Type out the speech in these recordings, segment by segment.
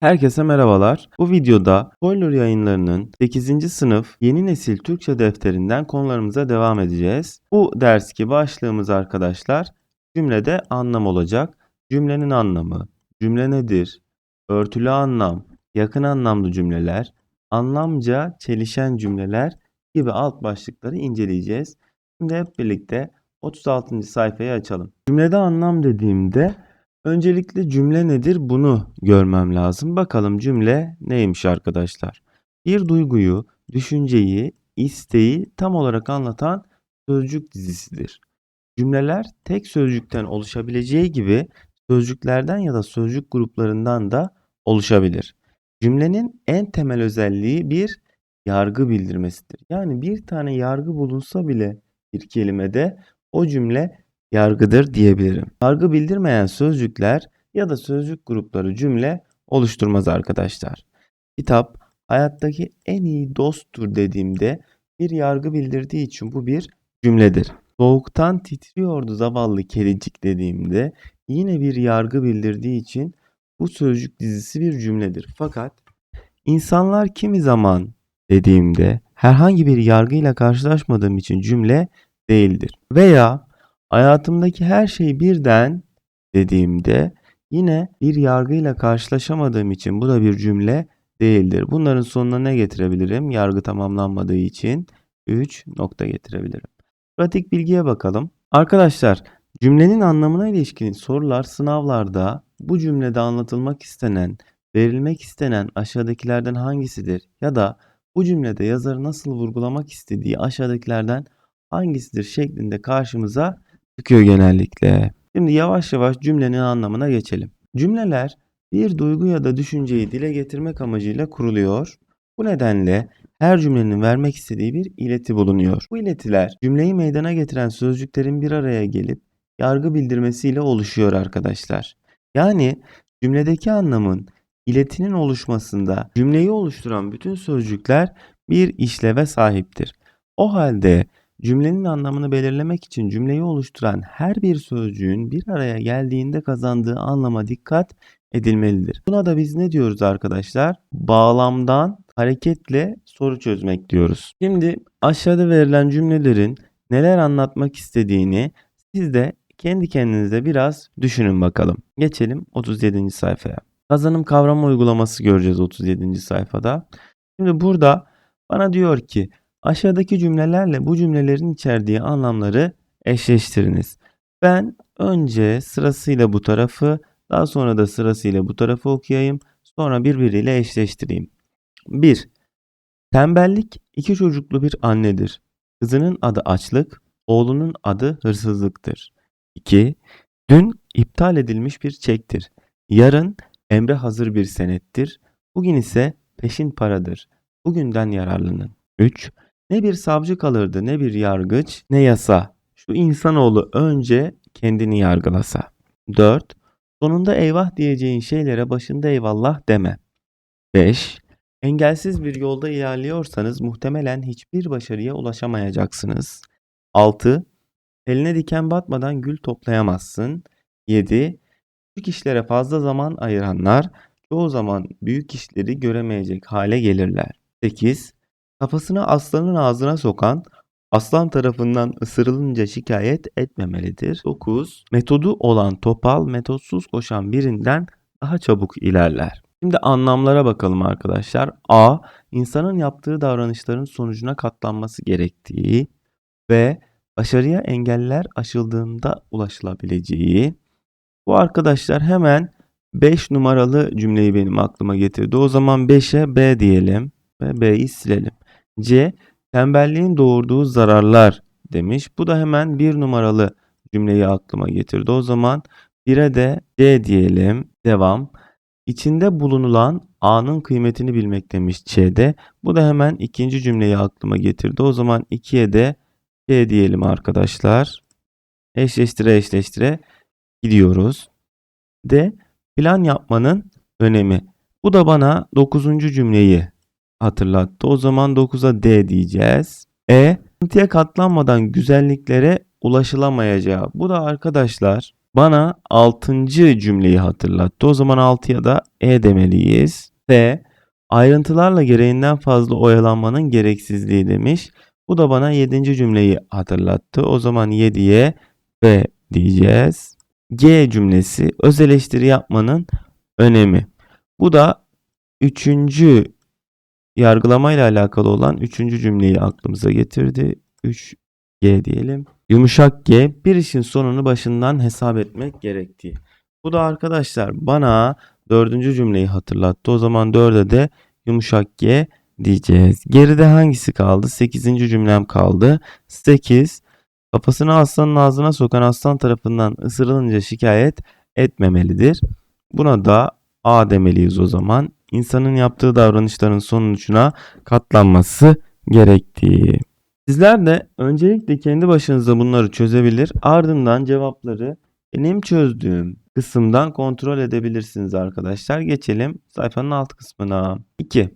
Herkese merhabalar. Bu videoda Spoiler yayınlarının 8. sınıf yeni nesil Türkçe defterinden konularımıza devam edeceğiz. Bu derski başlığımız arkadaşlar cümlede anlam olacak. Cümlenin anlamı, cümle nedir, örtülü anlam, yakın anlamlı cümleler, anlamca çelişen cümleler gibi alt başlıkları inceleyeceğiz. Şimdi hep birlikte 36. sayfayı açalım. Cümlede anlam dediğimde Öncelikle cümle nedir bunu görmem lazım. Bakalım cümle neymiş arkadaşlar? Bir duyguyu, düşünceyi, isteği tam olarak anlatan sözcük dizisidir. Cümleler tek sözcükten oluşabileceği gibi sözcüklerden ya da sözcük gruplarından da oluşabilir. Cümlenin en temel özelliği bir yargı bildirmesidir. Yani bir tane yargı bulunsa bile bir kelimede o cümle yargıdır diyebilirim. Yargı bildirmeyen sözcükler ya da sözcük grupları cümle oluşturmaz arkadaşlar. Kitap hayattaki en iyi dosttur dediğimde bir yargı bildirdiği için bu bir cümledir. Soğuktan titriyordu zavallı kedicik dediğimde yine bir yargı bildirdiği için bu sözcük dizisi bir cümledir. Fakat insanlar kimi zaman dediğimde herhangi bir yargıyla karşılaşmadığım için cümle değildir. Veya Hayatımdaki her şey birden dediğimde yine bir yargıyla karşılaşamadığım için bu da bir cümle değildir. Bunların sonuna ne getirebilirim? Yargı tamamlanmadığı için 3 nokta getirebilirim. Pratik bilgiye bakalım. Arkadaşlar cümlenin anlamına ilişkin sorular sınavlarda bu cümlede anlatılmak istenen, verilmek istenen aşağıdakilerden hangisidir? Ya da bu cümlede yazarı nasıl vurgulamak istediği aşağıdakilerden hangisidir şeklinde karşımıza çıkıyor genellikle. Şimdi yavaş yavaş cümlenin anlamına geçelim. Cümleler bir duygu ya da düşünceyi dile getirmek amacıyla kuruluyor. Bu nedenle her cümlenin vermek istediği bir ileti bulunuyor. Bu iletiler cümleyi meydana getiren sözcüklerin bir araya gelip yargı bildirmesiyle oluşuyor arkadaşlar. Yani cümledeki anlamın iletinin oluşmasında cümleyi oluşturan bütün sözcükler bir işleve sahiptir. O halde Cümlenin anlamını belirlemek için cümleyi oluşturan her bir sözcüğün bir araya geldiğinde kazandığı anlama dikkat edilmelidir. Buna da biz ne diyoruz arkadaşlar? Bağlamdan hareketle soru çözmek diyoruz. Şimdi aşağıda verilen cümlelerin neler anlatmak istediğini siz de kendi kendinize biraz düşünün bakalım. Geçelim 37. sayfaya. Kazanım kavrama uygulaması göreceğiz 37. sayfada. Şimdi burada bana diyor ki Aşağıdaki cümlelerle bu cümlelerin içerdiği anlamları eşleştiriniz. Ben önce sırasıyla bu tarafı, daha sonra da sırasıyla bu tarafı okuyayım, sonra birbiriyle eşleştireyim. 1. Tembellik iki çocuklu bir annedir. Kızının adı açlık, oğlunun adı hırsızlıktır. 2. Dün iptal edilmiş bir çektir. Yarın emre hazır bir senettir. Bugün ise peşin paradır. Bugünden yararlanın. 3. Ne bir savcı kalırdı ne bir yargıç ne yasa. Şu insanoğlu önce kendini yargılasa. 4. Sonunda eyvah diyeceğin şeylere başında eyvallah deme. 5. Engelsiz bir yolda ilerliyorsanız muhtemelen hiçbir başarıya ulaşamayacaksınız. 6. Eline diken batmadan gül toplayamazsın. 7. Küçük işlere fazla zaman ayıranlar çoğu zaman büyük işleri göremeyecek hale gelirler. 8. Kafasını aslanın ağzına sokan aslan tarafından ısırılınca şikayet etmemelidir. 9. Metodu olan topal metotsuz koşan birinden daha çabuk ilerler. Şimdi anlamlara bakalım arkadaşlar. A. insanın yaptığı davranışların sonucuna katlanması gerektiği ve başarıya engeller aşıldığında ulaşılabileceği. Bu arkadaşlar hemen 5 numaralı cümleyi benim aklıma getirdi. O zaman 5'e B diyelim ve B'yi silelim. C. Tembelliğin doğurduğu zararlar demiş. Bu da hemen bir numaralı cümleyi aklıma getirdi. O zaman 1'e de C diyelim. Devam. İçinde bulunulan A'nın kıymetini bilmek demiş C'de. Bu da hemen ikinci cümleyi aklıma getirdi. O zaman 2'ye de C diyelim arkadaşlar. Eşleştire eşleştire gidiyoruz. D. Plan yapmanın önemi. Bu da bana 9. cümleyi hatırlattı. O zaman 9'a D diyeceğiz. E, sıkıntıya katlanmadan güzelliklere ulaşılamayacağı. Bu da arkadaşlar bana 6. cümleyi hatırlattı. O zaman 6'ya da E demeliyiz. F. Ayrıntılarla gereğinden fazla oyalanmanın gereksizliği demiş. Bu da bana 7. cümleyi hatırlattı. O zaman 7'ye B diyeceğiz. G cümlesi öz eleştiri yapmanın önemi. Bu da 3. yargılamayla alakalı olan 3. cümleyi aklımıza getirdi. 3G diyelim. Yumuşak G bir işin sonunu başından hesap etmek gerektiği. Bu da arkadaşlar bana dördüncü cümleyi hatırlattı. O zaman dörde de yumuşak G diyeceğiz. Geride hangisi kaldı? Sekizinci cümlem kaldı. 8. Kafasını aslanın ağzına sokan aslan tarafından ısırılınca şikayet etmemelidir. Buna da A demeliyiz o zaman. İnsanın yaptığı davranışların sonucuna katlanması gerektiği. Sizler de öncelikle kendi başınıza bunları çözebilir. Ardından cevapları benim çözdüğüm kısımdan kontrol edebilirsiniz arkadaşlar. Geçelim sayfanın alt kısmına. 2.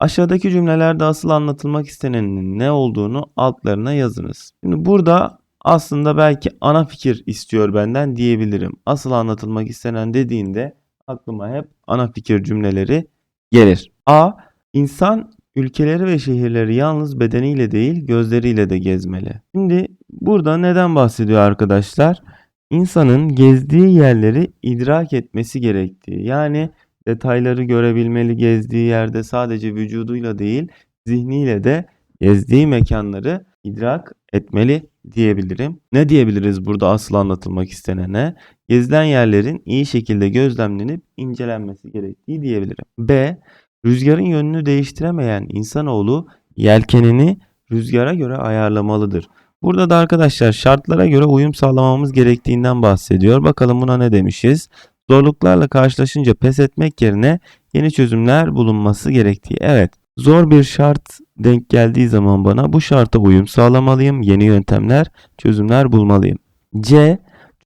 Aşağıdaki cümlelerde asıl anlatılmak istenenin ne olduğunu altlarına yazınız. Şimdi burada aslında belki ana fikir istiyor benden diyebilirim. Asıl anlatılmak istenen dediğinde aklıma hep ana fikir cümleleri gelir. A. İnsan ülkeleri ve şehirleri yalnız bedeniyle değil gözleriyle de gezmeli. Şimdi burada neden bahsediyor arkadaşlar? İnsanın gezdiği yerleri idrak etmesi gerektiği. Yani detayları görebilmeli gezdiği yerde sadece vücuduyla değil zihniyle de gezdiği mekanları idrak etmeli diyebilirim. Ne diyebiliriz burada asıl anlatılmak istenene? Gezilen yerlerin iyi şekilde gözlemlenip incelenmesi gerektiği diyebilirim. B. Rüzgarın yönünü değiştiremeyen insanoğlu yelkenini rüzgara göre ayarlamalıdır. Burada da arkadaşlar şartlara göre uyum sağlamamız gerektiğinden bahsediyor. Bakalım buna ne demişiz? Zorluklarla karşılaşınca pes etmek yerine yeni çözümler bulunması gerektiği. Evet, zor bir şart denk geldiği zaman bana bu şarta uyum sağlamalıyım, yeni yöntemler, çözümler bulmalıyım. C.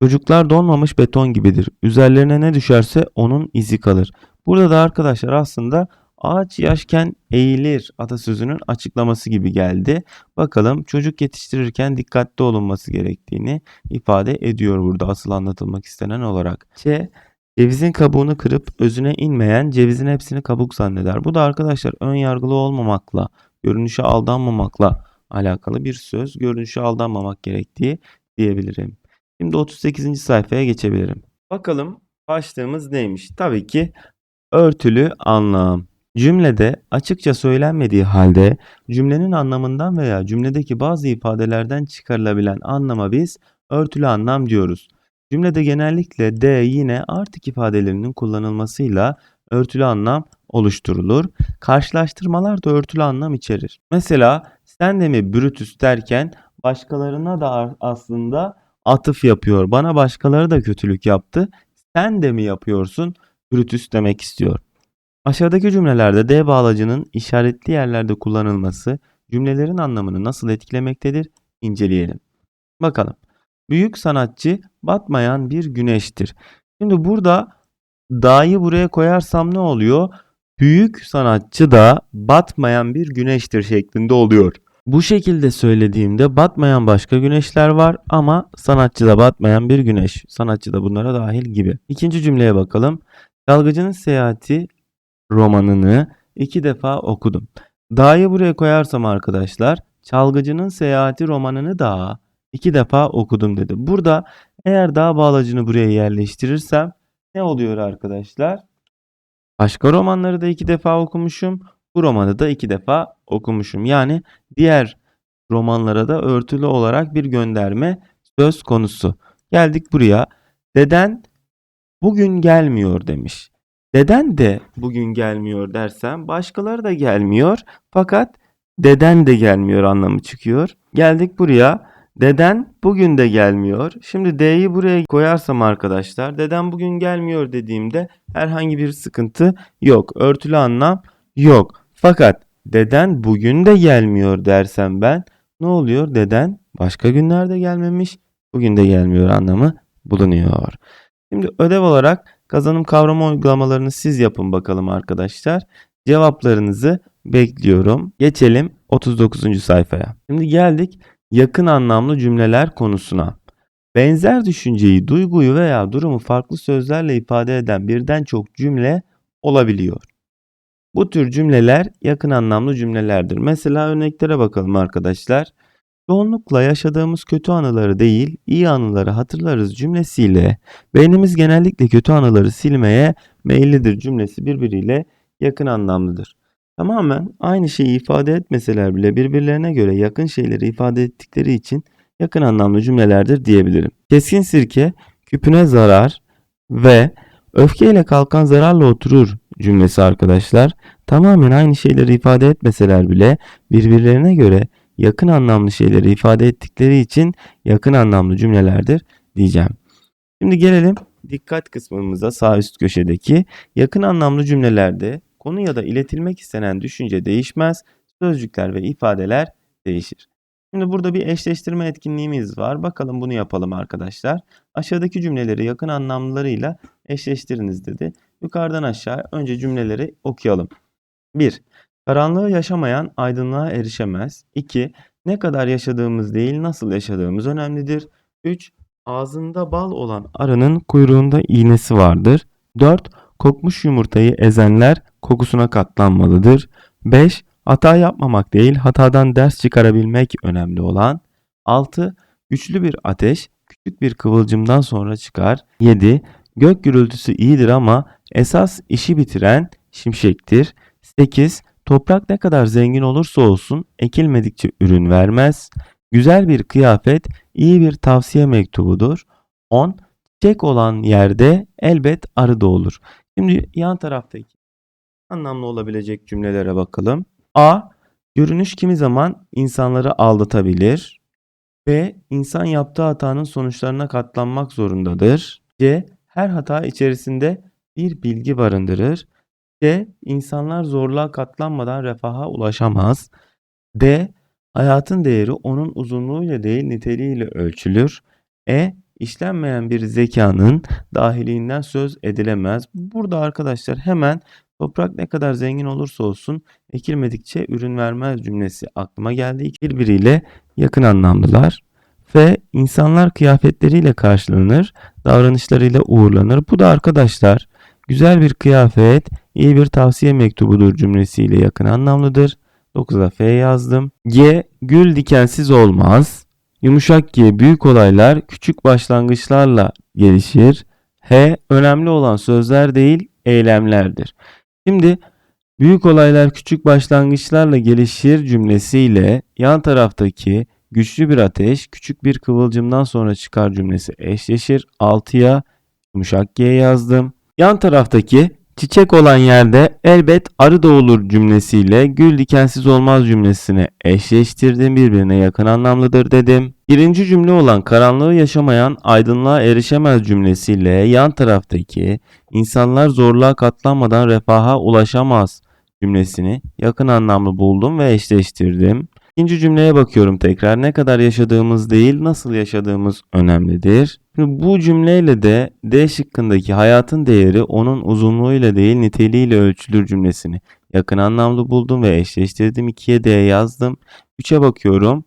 Çocuklar donmamış beton gibidir. Üzerlerine ne düşerse onun izi kalır. Burada da arkadaşlar aslında ağaç yaşken eğilir atasözünün açıklaması gibi geldi. Bakalım çocuk yetiştirirken dikkatli olunması gerektiğini ifade ediyor burada asıl anlatılmak istenen olarak. C. Cevizin kabuğunu kırıp özüne inmeyen cevizin hepsini kabuk zanneder. Bu da arkadaşlar ön yargılı olmamakla, görünüşe aldanmamakla alakalı bir söz. Görünüşe aldanmamak gerektiği diyebilirim. Şimdi 38. sayfaya geçebilirim. Bakalım başlığımız neymiş? Tabii ki örtülü anlam. Cümlede açıkça söylenmediği halde cümlenin anlamından veya cümledeki bazı ifadelerden çıkarılabilen anlama biz örtülü anlam diyoruz. Cümlede genellikle de yine artık ifadelerinin kullanılmasıyla örtülü anlam oluşturulur. Karşılaştırmalar da örtülü anlam içerir. Mesela sen de mi Brutus derken başkalarına da aslında atıf yapıyor. Bana başkaları da kötülük yaptı. Sen de mi yapıyorsun? Brutus demek istiyor. Aşağıdaki cümlelerde D bağlacının işaretli yerlerde kullanılması cümlelerin anlamını nasıl etkilemektedir? İnceleyelim. Bakalım. Büyük sanatçı batmayan bir güneştir. Şimdi burada da'yı buraya koyarsam ne oluyor? Büyük sanatçı da batmayan bir güneştir şeklinde oluyor. Bu şekilde söylediğimde batmayan başka güneşler var ama sanatçı da batmayan bir güneş. Sanatçı da bunlara dahil gibi. İkinci cümleye bakalım. Dalgıcının seyahati romanını iki defa okudum. Da'yı buraya koyarsam arkadaşlar Çalgıcının Seyahati romanını da iki defa okudum dedi. Burada eğer dağ bağlacını buraya yerleştirirsem ne oluyor arkadaşlar? Başka romanları da iki defa okumuşum. Bu romanı da iki defa okumuşum. Yani diğer romanlara da örtülü olarak bir gönderme söz konusu. Geldik buraya. Deden bugün gelmiyor demiş. Deden de bugün gelmiyor dersem başkaları da gelmiyor. Fakat deden de gelmiyor anlamı çıkıyor. Geldik buraya. Deden bugün de gelmiyor. Şimdi D'yi buraya koyarsam arkadaşlar deden bugün gelmiyor dediğimde herhangi bir sıkıntı yok. Örtülü anlam yok. Fakat deden bugün de gelmiyor dersem ben ne oluyor? Deden başka günlerde gelmemiş bugün de gelmiyor anlamı bulunuyor. Şimdi ödev olarak kazanım kavrama uygulamalarını siz yapın bakalım arkadaşlar. Cevaplarınızı bekliyorum. Geçelim 39. sayfaya. Şimdi geldik yakın anlamlı cümleler konusuna. Benzer düşünceyi, duyguyu veya durumu farklı sözlerle ifade eden birden çok cümle olabiliyor. Bu tür cümleler yakın anlamlı cümlelerdir. Mesela örneklere bakalım arkadaşlar. Çoğunlukla yaşadığımız kötü anıları değil, iyi anıları hatırlarız cümlesiyle beynimiz genellikle kötü anıları silmeye meyillidir cümlesi birbiriyle yakın anlamlıdır. Tamamen aynı şeyi ifade etmeseler bile birbirlerine göre yakın şeyleri ifade ettikleri için yakın anlamlı cümlelerdir diyebilirim. Keskin sirke küpüne zarar ve öfkeyle kalkan zararla oturur cümlesi arkadaşlar. Tamamen aynı şeyleri ifade etmeseler bile birbirlerine göre yakın anlamlı şeyleri ifade ettikleri için yakın anlamlı cümlelerdir diyeceğim. Şimdi gelelim dikkat kısmımıza sağ üst köşedeki yakın anlamlı cümlelerde konu ya da iletilmek istenen düşünce değişmez, sözcükler ve ifadeler değişir. Şimdi burada bir eşleştirme etkinliğimiz var. Bakalım bunu yapalım arkadaşlar. Aşağıdaki cümleleri yakın anlamlılarıyla eşleştiriniz dedi. Yukarıdan aşağı önce cümleleri okuyalım. 1. Karanlığı yaşamayan aydınlığa erişemez. 2. Ne kadar yaşadığımız değil nasıl yaşadığımız önemlidir. 3. Ağzında bal olan arının kuyruğunda iğnesi vardır. 4. Kokmuş yumurtayı ezenler kokusuna katlanmalıdır. 5. Hata yapmamak değil hatadan ders çıkarabilmek önemli olan. 6. Güçlü bir ateş küçük bir kıvılcımdan sonra çıkar. 7. Gök gürültüsü iyidir ama esas işi bitiren şimşektir. 8. Toprak ne kadar zengin olursa olsun ekilmedikçe ürün vermez. Güzel bir kıyafet iyi bir tavsiye mektubudur. 10. Çiçek olan yerde elbet arı da olur. Şimdi yan taraftaki anlamlı olabilecek cümlelere bakalım. A. Görünüş kimi zaman insanları aldatabilir. B. İnsan yaptığı hatanın sonuçlarına katlanmak zorundadır. C. Her hata içerisinde bir bilgi barındırır. C. İnsanlar zorluğa katlanmadan refaha ulaşamaz. D. Hayatın değeri onun uzunluğuyla değil niteliğiyle ölçülür. E. İşlenmeyen bir zekanın dahiliğinden söz edilemez. Burada arkadaşlar hemen toprak ne kadar zengin olursa olsun ekilmedikçe ürün vermez cümlesi aklıma geldi. Birbiriyle yakın anlamlılar. F. insanlar kıyafetleriyle karşılanır, davranışlarıyla uğurlanır. Bu da arkadaşlar güzel bir kıyafet, iyi bir tavsiye mektubudur cümlesiyle yakın anlamlıdır. 9'a F yazdım. G. Gül dikensiz olmaz. Yumuşak G. Büyük olaylar küçük başlangıçlarla gelişir. H. Önemli olan sözler değil, eylemlerdir. Şimdi büyük olaylar küçük başlangıçlarla gelişir cümlesiyle yan taraftaki güçlü bir ateş küçük bir kıvılcımdan sonra çıkar cümlesi eşleşir. 6'ya yumuşak G yazdım. Yan taraftaki çiçek olan yerde elbet arı da olur cümlesiyle gül dikensiz olmaz cümlesini eşleştirdim birbirine yakın anlamlıdır dedim. Birinci cümle olan karanlığı yaşamayan aydınlığa erişemez cümlesiyle yan taraftaki insanlar zorluğa katlanmadan refaha ulaşamaz cümlesini yakın anlamlı buldum ve eşleştirdim. İkinci cümleye bakıyorum tekrar. Ne kadar yaşadığımız değil, nasıl yaşadığımız önemlidir. Bu cümleyle de D şıkkındaki hayatın değeri onun uzunluğuyla değil niteliğiyle ölçülür cümlesini yakın anlamlı buldum ve eşleştirdim. 2'ye D yazdım. 3'e bakıyorum.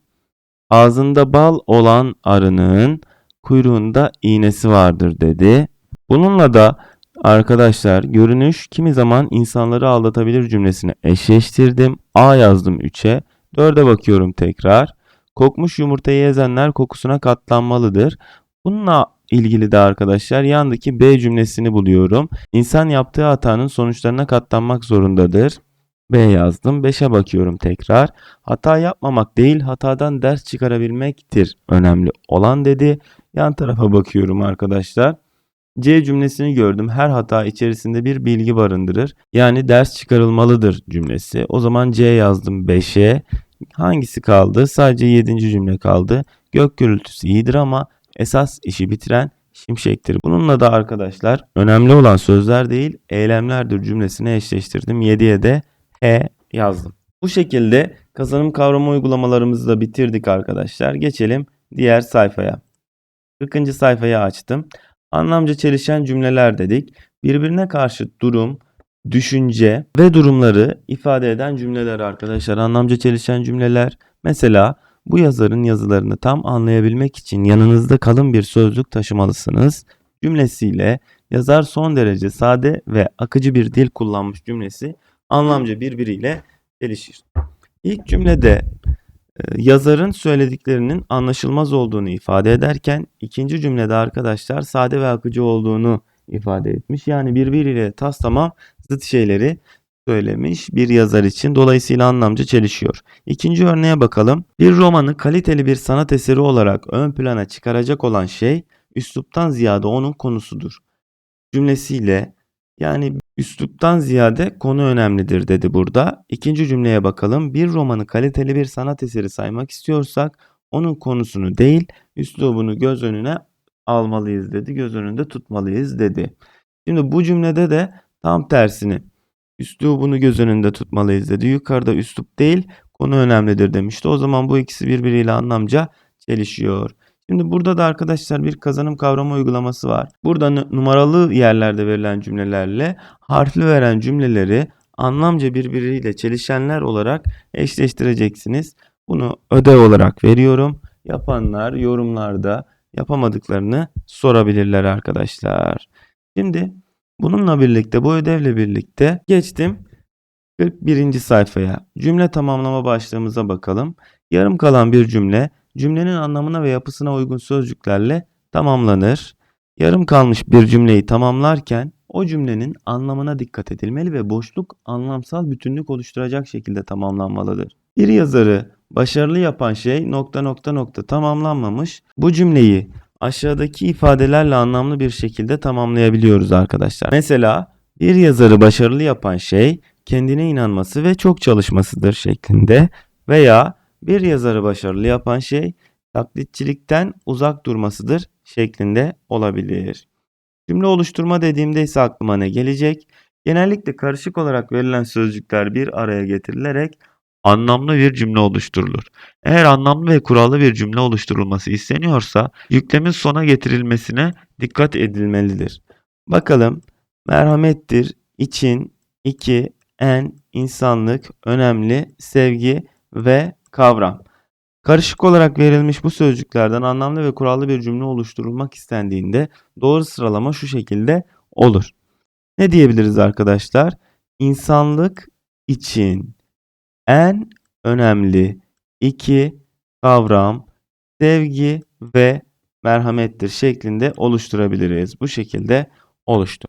Ağzında bal olan arının kuyruğunda iğnesi vardır dedi. Bununla da arkadaşlar görünüş kimi zaman insanları aldatabilir cümlesini eşleştirdim. A yazdım 3'e. 4'e bakıyorum tekrar. Kokmuş yumurtayı ezenler kokusuna katlanmalıdır. Bununla ilgili de arkadaşlar yandaki B cümlesini buluyorum. İnsan yaptığı hatanın sonuçlarına katlanmak zorundadır. B yazdım. 5'e bakıyorum tekrar. Hata yapmamak değil hatadan ders çıkarabilmektir önemli olan dedi. Yan tarafa bakıyorum arkadaşlar. C cümlesini gördüm. Her hata içerisinde bir bilgi barındırır. Yani ders çıkarılmalıdır cümlesi. O zaman C yazdım 5'e. Hangisi kaldı? Sadece 7. cümle kaldı. Gök gürültüsü iyidir ama esas işi bitiren şimşektir. Bununla da arkadaşlar önemli olan sözler değil eylemlerdir cümlesini eşleştirdim. 7'ye de H yazdım. Bu şekilde kazanım kavrama uygulamalarımızı da bitirdik arkadaşlar. Geçelim diğer sayfaya. 40. sayfayı açtım. Anlamca çelişen cümleler dedik. Birbirine karşı durum, düşünce ve durumları ifade eden cümleler arkadaşlar. Anlamca çelişen cümleler. Mesela bu yazarın yazılarını tam anlayabilmek için yanınızda kalın bir sözlük taşımalısınız. Cümlesiyle yazar son derece sade ve akıcı bir dil kullanmış cümlesi anlamca birbiriyle çelişir. İlk cümlede e, yazarın söylediklerinin anlaşılmaz olduğunu ifade ederken ikinci cümlede arkadaşlar sade ve akıcı olduğunu ifade etmiş. Yani birbiriyle tas tamam zıt şeyleri söylemiş bir yazar için. Dolayısıyla anlamca çelişiyor. İkinci örneğe bakalım. Bir romanı kaliteli bir sanat eseri olarak ön plana çıkaracak olan şey üsluptan ziyade onun konusudur. Cümlesiyle yani üsluptan ziyade konu önemlidir dedi burada. İkinci cümleye bakalım. Bir romanı kaliteli bir sanat eseri saymak istiyorsak onun konusunu değil üslubunu göz önüne almalıyız dedi. Göz önünde tutmalıyız dedi. Şimdi bu cümlede de tam tersini üslubunu göz önünde tutmalıyız dedi. Yukarıda üslup değil konu önemlidir demişti. O zaman bu ikisi birbiriyle anlamca çelişiyor. Şimdi burada da arkadaşlar bir kazanım kavramı uygulaması var. Burada numaralı yerlerde verilen cümlelerle harfli veren cümleleri anlamca birbiriyle çelişenler olarak eşleştireceksiniz. Bunu ödev olarak veriyorum. Yapanlar yorumlarda yapamadıklarını sorabilirler arkadaşlar. Şimdi bununla birlikte bu ödevle birlikte geçtim 41. sayfaya. Cümle tamamlama başlığımıza bakalım. Yarım kalan bir cümle cümlenin anlamına ve yapısına uygun sözcüklerle tamamlanır. Yarım kalmış bir cümleyi tamamlarken o cümlenin anlamına dikkat edilmeli ve boşluk anlamsal bütünlük oluşturacak şekilde tamamlanmalıdır. Bir yazarı başarılı yapan şey nokta nokta nokta tamamlanmamış. Bu cümleyi aşağıdaki ifadelerle anlamlı bir şekilde tamamlayabiliyoruz arkadaşlar. Mesela bir yazarı başarılı yapan şey kendine inanması ve çok çalışmasıdır şeklinde veya bir yazarı başarılı yapan şey taklitçilikten uzak durmasıdır şeklinde olabilir. Cümle oluşturma dediğimde ise aklıma ne gelecek? Genellikle karışık olarak verilen sözcükler bir araya getirilerek anlamlı bir cümle oluşturulur. Eğer anlamlı ve kurallı bir cümle oluşturulması isteniyorsa yüklemin sona getirilmesine dikkat edilmelidir. Bakalım merhamettir, için, iki, en, insanlık, önemli, sevgi ve kavram. Karışık olarak verilmiş bu sözcüklerden anlamlı ve kurallı bir cümle oluşturulmak istendiğinde doğru sıralama şu şekilde olur. Ne diyebiliriz arkadaşlar? İnsanlık için en önemli iki kavram sevgi ve merhamettir şeklinde oluşturabiliriz. Bu şekilde oluştu.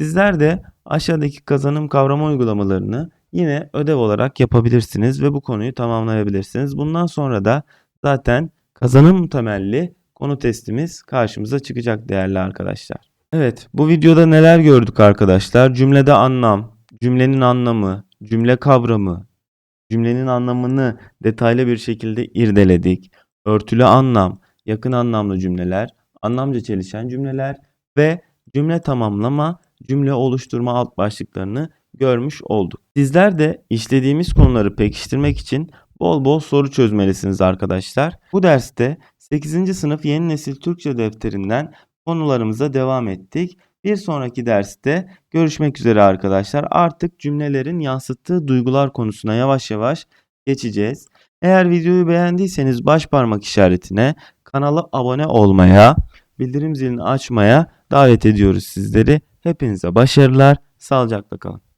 Sizler de aşağıdaki kazanım kavrama uygulamalarını yine ödev olarak yapabilirsiniz ve bu konuyu tamamlayabilirsiniz. Bundan sonra da zaten kazanım temelli konu testimiz karşımıza çıkacak değerli arkadaşlar. Evet, bu videoda neler gördük arkadaşlar? Cümlede anlam, cümlenin anlamı, cümle kavramı, cümlenin anlamını detaylı bir şekilde irdeledik. Örtülü anlam, yakın anlamlı cümleler, anlamca çelişen cümleler ve cümle tamamlama, cümle oluşturma alt başlıklarını görmüş olduk. Sizler de işlediğimiz konuları pekiştirmek için bol bol soru çözmelisiniz arkadaşlar. Bu derste 8. sınıf yeni nesil Türkçe defterinden konularımıza devam ettik. Bir sonraki derste görüşmek üzere arkadaşlar. Artık cümlelerin yansıttığı duygular konusuna yavaş yavaş geçeceğiz. Eğer videoyu beğendiyseniz baş parmak işaretine kanala abone olmaya, bildirim zilini açmaya davet ediyoruz sizleri. Hepinize başarılar, sağlıcakla kalın.